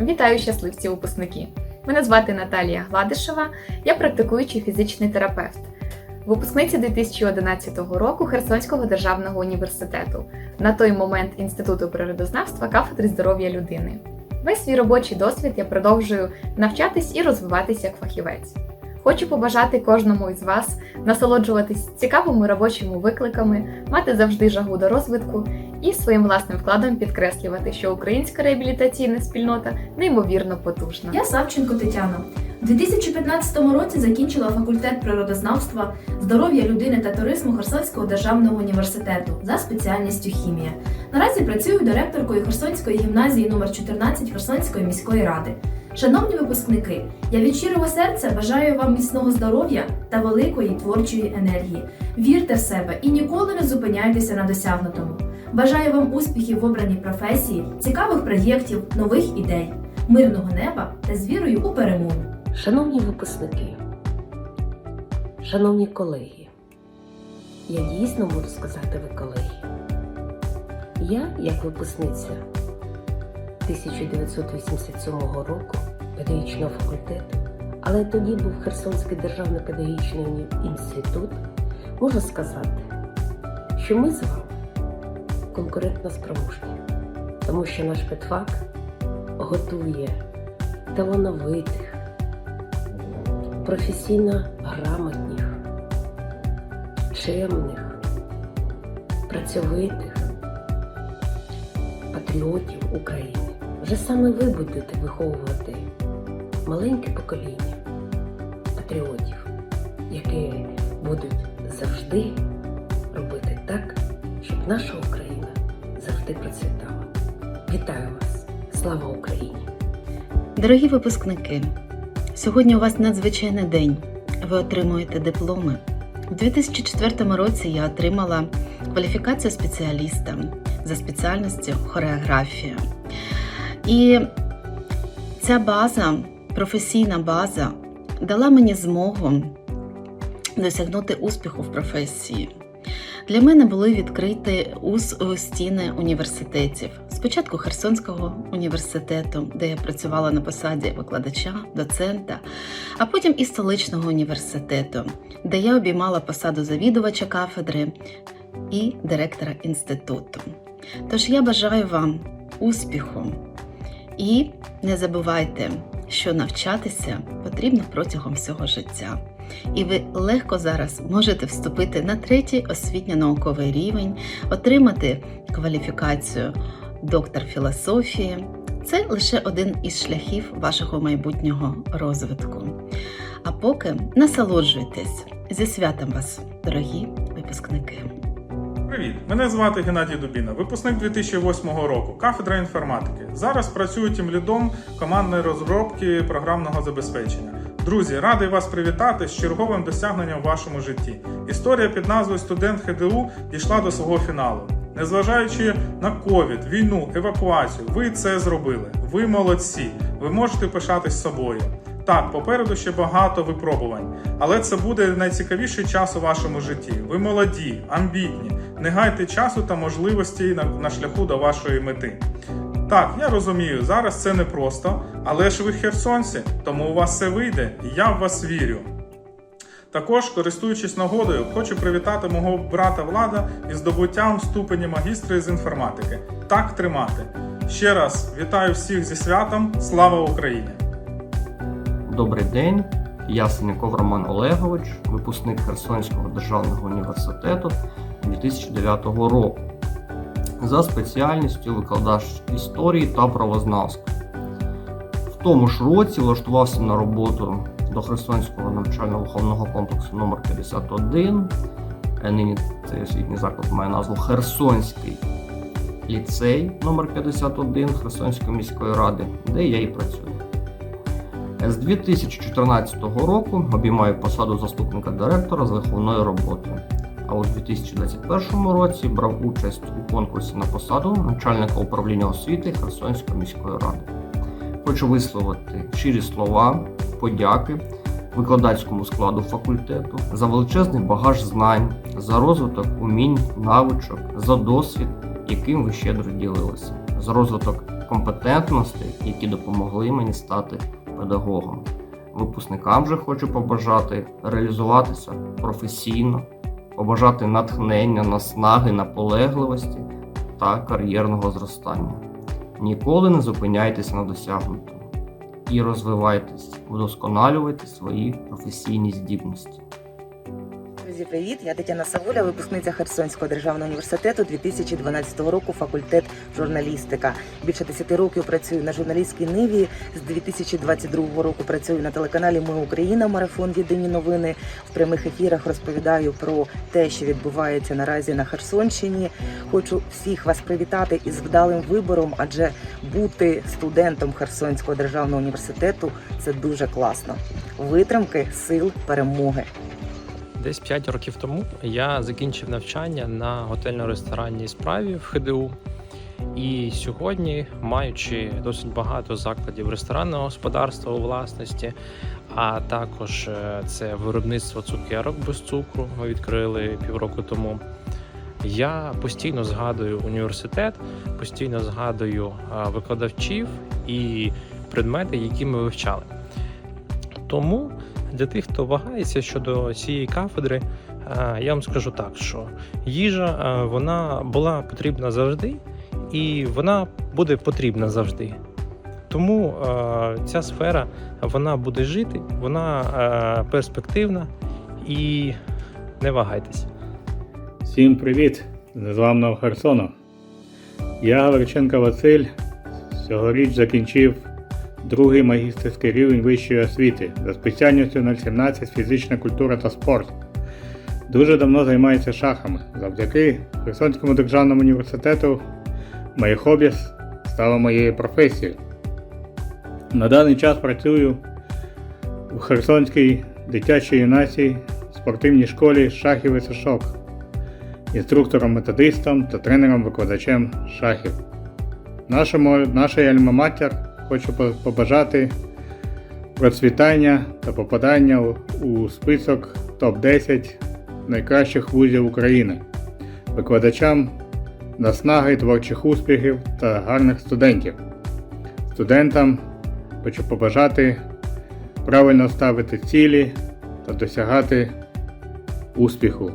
Вітаю щасливці випускники! Мене звати Наталія Гладишева, я практикуючий фізичний терапевт, випускниця 2011 року Херсонського державного університету, на той момент Інституту природознавства кафедри здоров'я людини. Весь свій робочий досвід я продовжую навчатись і розвиватися як фахівець. Хочу побажати кожному із вас насолоджуватись цікавими робочими викликами, мати завжди жагу до розвитку і своїм власним вкладом підкреслювати, що українська реабілітаційна спільнота неймовірно потужна. Я Савченко Тетяна. У 2015 році закінчила факультет природознавства, здоров'я людини та туризму Херсонського державного університету за спеціальністю хімія. Наразі працюю директоркою Херсонської гімназії номер 14 Херсонської міської ради. Шановні випускники, я від щирого серця бажаю вам міцного здоров'я та великої творчої енергії. Вірте в себе і ніколи не зупиняйтеся на досягнутому. Бажаю вам успіхів в обраній професії, цікавих проєктів, нових ідей, мирного неба та з вірою у перемогу. Шановні випускники, шановні колеги, я дійсно можу сказати ви колеги. Я, як випускниця 1987 року педагогічного факультету, але тоді був Херсонський державний педагогічний інститут, можу сказати, що ми з вами конкурентно спроможні, тому що наш педфак готує талановитих, професійно грамотних, чемних, працьовитих патріотів України. Вже саме ви будете виховувати маленьке покоління патріотів, які будуть завжди робити так, щоб Україна завжди процвітала. Вітаю вас! Слава Україні! Дорогі випускники, сьогодні у вас надзвичайний день. Ви отримуєте дипломи. У 2004 році я отримала кваліфікацію спеціаліста за спеціальністю хореографія. І ця база, професійна база, дала мені змогу досягнути успіху в професії. Для мене були відкриті УЗ стіни університетів. Спочатку Херсонського університету, де я працювала на посаді викладача, доцента, а потім і столичного університету, де я обіймала посаду завідувача кафедри і директора інституту. Тож я бажаю вам успіху і не забувайте, що навчатися потрібно протягом всього життя. І ви легко зараз можете вступити на третій освітньо-науковий рівень, отримати кваліфікацію доктор філософії. Це лише один із шляхів вашого майбутнього розвитку. А поки насолоджуйтесь зі святом вас, дорогі випускники. Привіт! Мене звати Геннадій Дубіна, випускник 2008 року, кафедра інформатики. Зараз працюю тим лідом командної розробки програмного забезпечення. Друзі, радий вас привітати з черговим досягненням в вашому житті. Історія під назвою Студент ХДУ дійшла до свого фіналу. Незважаючи на ковід, війну, евакуацію, ви це зробили. Ви молодці. Ви можете пишатись собою. Так, попереду ще багато випробувань, але це буде найцікавіший час у вашому житті. Ви молоді, амбітні, не гайте часу та можливості на, на шляху до вашої мети. Так, я розумію, зараз це непросто, але ж ви херсонці, тому у вас все вийде, і я в вас вірю. Також, користуючись нагодою, хочу привітати мого брата Влада із здобуттям ступені магістра з інформатики. Так тримати. Ще раз вітаю всіх зі святом. Слава Україні! Добрий день, я Синяков Роман Олегович, випускник Херсонського державного університету 2009 року за спеціальністю викладач історії та правознавства. В тому ж році влаштувався на роботу до Херсонського навчально-виховного комплексу номер 51 Е, Нині цей освітній заклад має назву Херсонський ліцей номер 51 Херсонської міської ради, де я і працюю. З 2014 року обіймаю посаду заступника директора з виховної роботи. А у 2021 році брав участь у конкурсі на посаду начальника управління освіти Херсонської міської ради. Хочу висловити щирі слова, подяки викладацькому складу факультету за величезний багаж знань, за розвиток умінь, навичок, за досвід, яким ви щедро ділилися, за розвиток компетентностей, які допомогли мені стати педагогом. Випускникам же хочу побажати реалізуватися професійно, побажати натхнення, наснаги, наполегливості та кар'єрного зростання. Ніколи не зупиняйтесь на досягнутому і розвивайтесь, вдосконалюйте свої професійні здібності. Друзі, привіт! Я Тетяна Савуля, випускниця Херсонського державного університету 2012 року, факультет журналістика. Більше 10 років працюю на журналістській ниві. З 2022 року працюю на телеканалі Ми Україна. Марафон Єдині новини. В прямих ефірах розповідаю про те, що відбувається наразі на Херсонщині. Хочу всіх вас привітати із вдалим вибором, адже бути студентом Херсонського державного університету це дуже класно. Витримки, сил, перемоги. Десь 5 років тому я закінчив навчання на готельно-ресторанній справі в ХДУ. І сьогодні, маючи досить багато закладів ресторанного господарства у власності, а також е, це виробництво цукерок без цукру, ми відкрили півроку тому. Я постійно згадую університет, постійно згадую е, викладачів і предмети, які ми вивчали. Тому для тих, хто вагається щодо цієї кафедри, е, я вам скажу так, що їжа е, вона була потрібна завжди, і вона буде потрібна завжди. Тому е, ця сфера вона буде жити, вона перспективна і не вагайтесь. Всім привіт! з Незламного Херсону. Я Гаверченко Василь. Цьогоріч закінчив другий магістерський рівень вищої освіти за спеціальністю 017 фізична культура та спорт. Дуже давно займаюся шахами. Завдяки Херсонському державному університету моє хобі стало моєю професією. На даний час працюю в Херсонській дитячій юнацькій спортивній школі шахів і сушок інструктором-методистом та тренером-викладачем шахів. Нашому, нашій альма-матер хочу побажати процвітання та попадання у, список топ-10 найкращих вузів України, викладачам наснаги творчих успіхів та гарних студентів. Студентам хочу побажати правильно ставити цілі та досягати успіху.